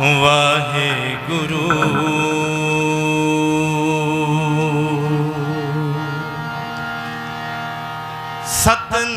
ਵਾਹਿਗੁਰੂ। ਸਤਨਾਮ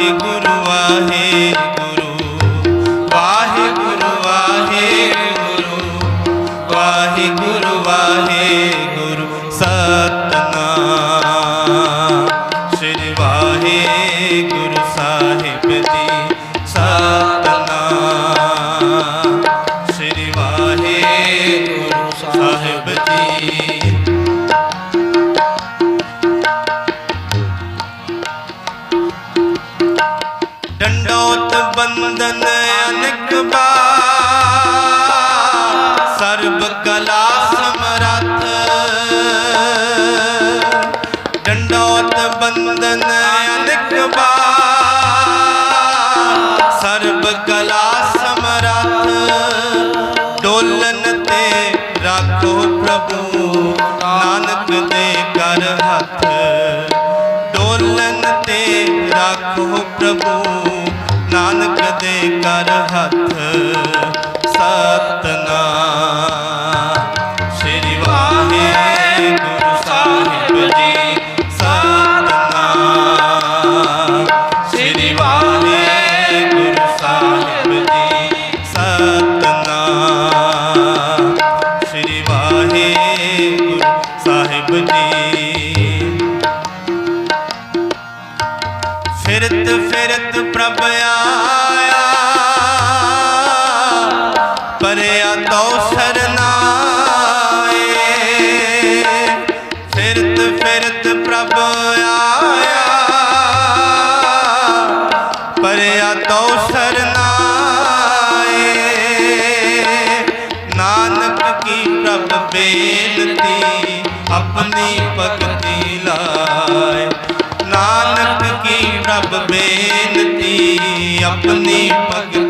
ਵਾਹਿਗੁਰੂ ਵਾਹਿਗੁਰੂ ਬੰਧਨ ਅਨਕ ਬਾਰ ਸਰਬ ਕਲਾ ਸਮਰੱਥ, ਡੰਡੋਤ ਬੰਧਨ ਅਨਕ ਬਾਰ ਸਰਬ ਕਲਾ ਸਮਰੱਥ, ਡੋਲਨ ਤੇ ਰੱਖੋ ਪ੍ਰਭੂ, ਨਾਨਕ ਦੇ ਕਰ ਹੱਥ। ਸਾਹਿਬ ਜੀ। ਫਿਰਤ ਫਿਰਤ ਪ੍ਰਭ ਆਪਣੀ ਭਗਤੀ ਲਾਏ। ਨਾਨਕ ਕੀ ਰੱਬ ਬੇਨਤੀ ਆਪਣੀ ਭਗਤੀ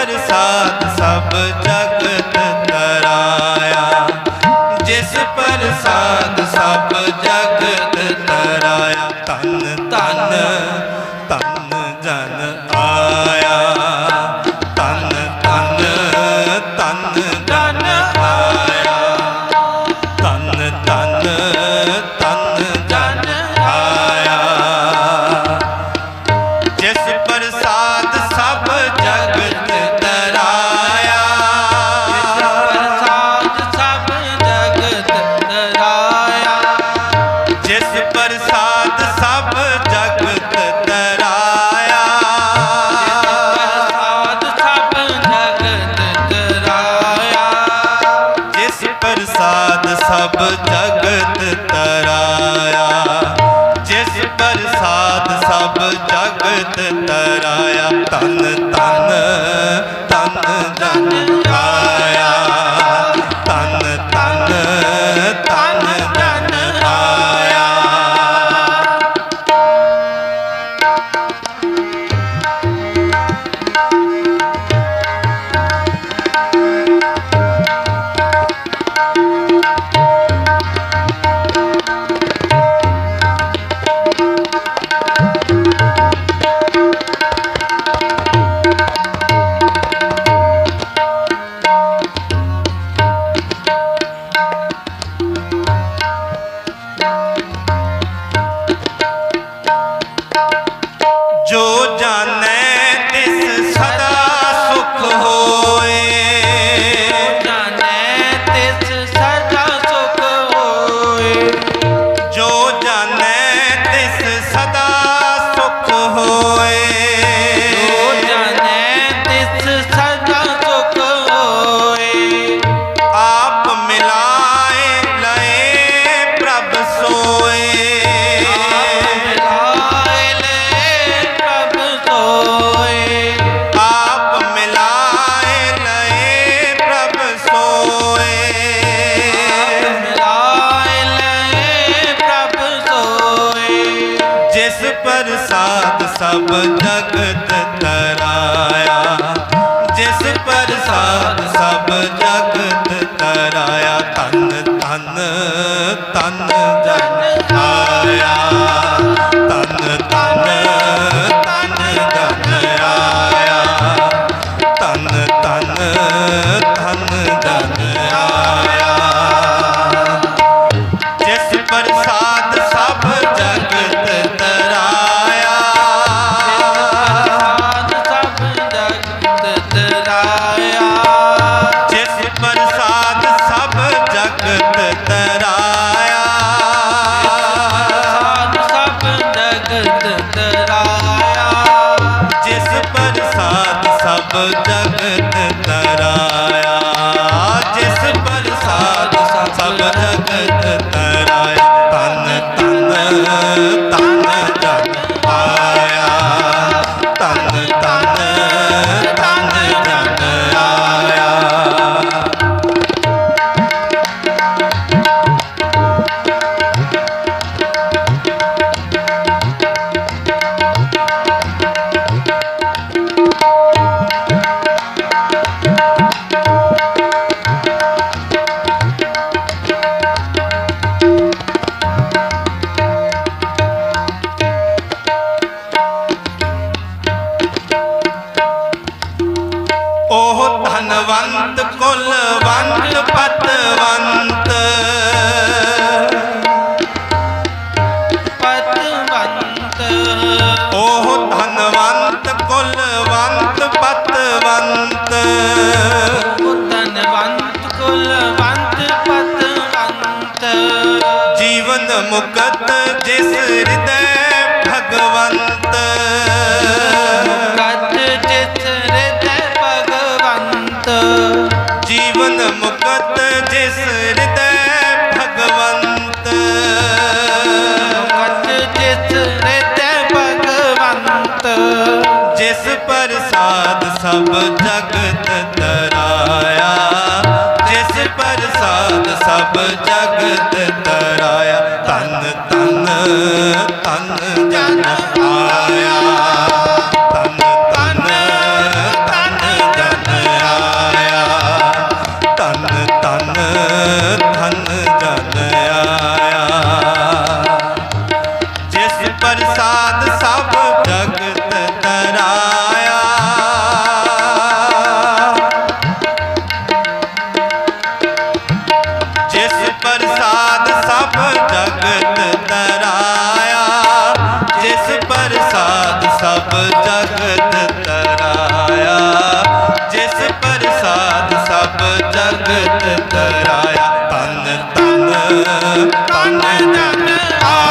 ਪ੍ਰਸਾਦ ਸਭ ਜਗਤ ਤਰਾਇਆ ਜਿਸ ਪ੍ਰਸਾਦ ਸਭ ਜਗਤ ਪ੍ਰਸਾਦ ਸਭ ਜਗਤ ਤਰਾਇਆ। ਤਨ रब ਜਗਤ ਤਰਾਇਆ ਜਿਸ ਪ੍ਰਸਾਦ ਸਭ ਜਗਤ ਮੁਕਤ ਜਿਸ ਹਿਰਦੈ ਭਗਵੰਤ। ਮੁਕਤ ਜਿਸ ਹਿਰਦੈ ਭਗਵੰਤ। ਜੀਵਨ ਮੁਕਤ ਜਿਸ ਹਿਰਦੈ ਭਗਵੰਤ। ਮੁਕਤ ਜਿਸ ਹਿਰਦੈ ਭਗਵੰਤ। ਜਿਸ ਪ੍ਰਸਾਦ ਸਭ ਜਗਤ ਤਰਾ। ਪ੍ਰਸਾਦ ਸਭ ਜਗਤ ਤਰਾਇਆ। ਤਨ ਤਨ ਜਨ ਆਇਆ। ਤਨ ਤਨ ਤਨ ਜਨ ਆਇਆ। ਤਨ ਤਨ ਤਨ ਜਨ ਆਇਆ। ਜਿਸ ਪ੍ਰਸਾਦ ਤਨ ਜਨ ਆ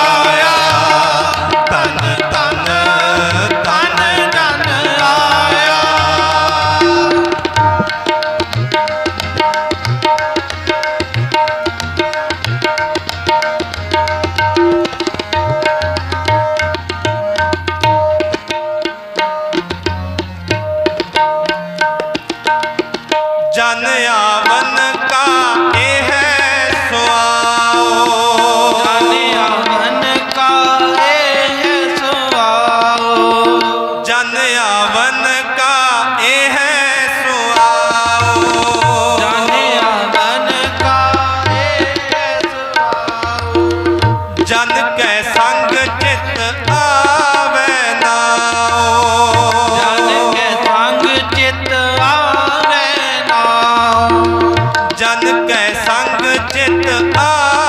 ਕੈ ਸੰਗ ਚਿਤ ਆ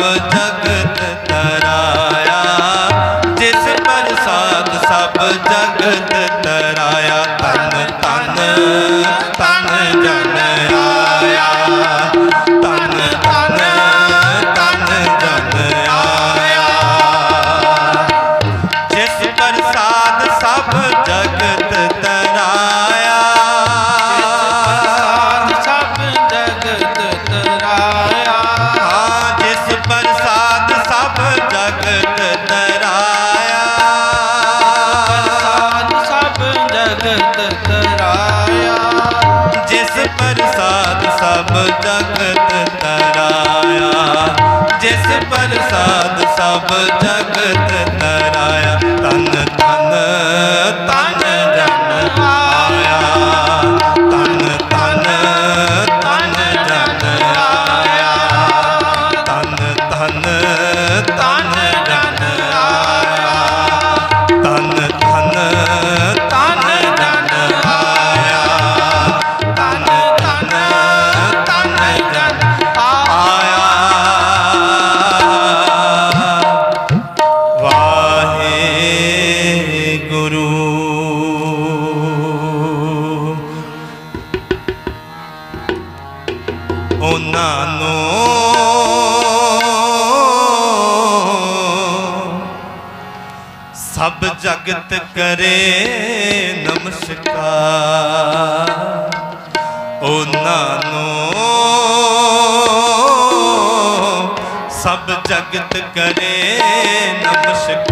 सब ਜਿਸ ਪ੍ਰਸਾਦ ਸਭ ਜਗਤ ਤਰਾਇਆ। ਜਿਸ ਪ੍ਰਸਾਦ ਸਭ ਜਗਤ ਤਰਾਇਆ। ਤਨ ਤਨ ਤਾ ਕਰੇ ਨਮਸਕਾਰ। ਉਹਨਾਂ ਨੂੰ ਸਭ ਜਗਤ ਕਰੇ ਨਮਸਕਾਰ।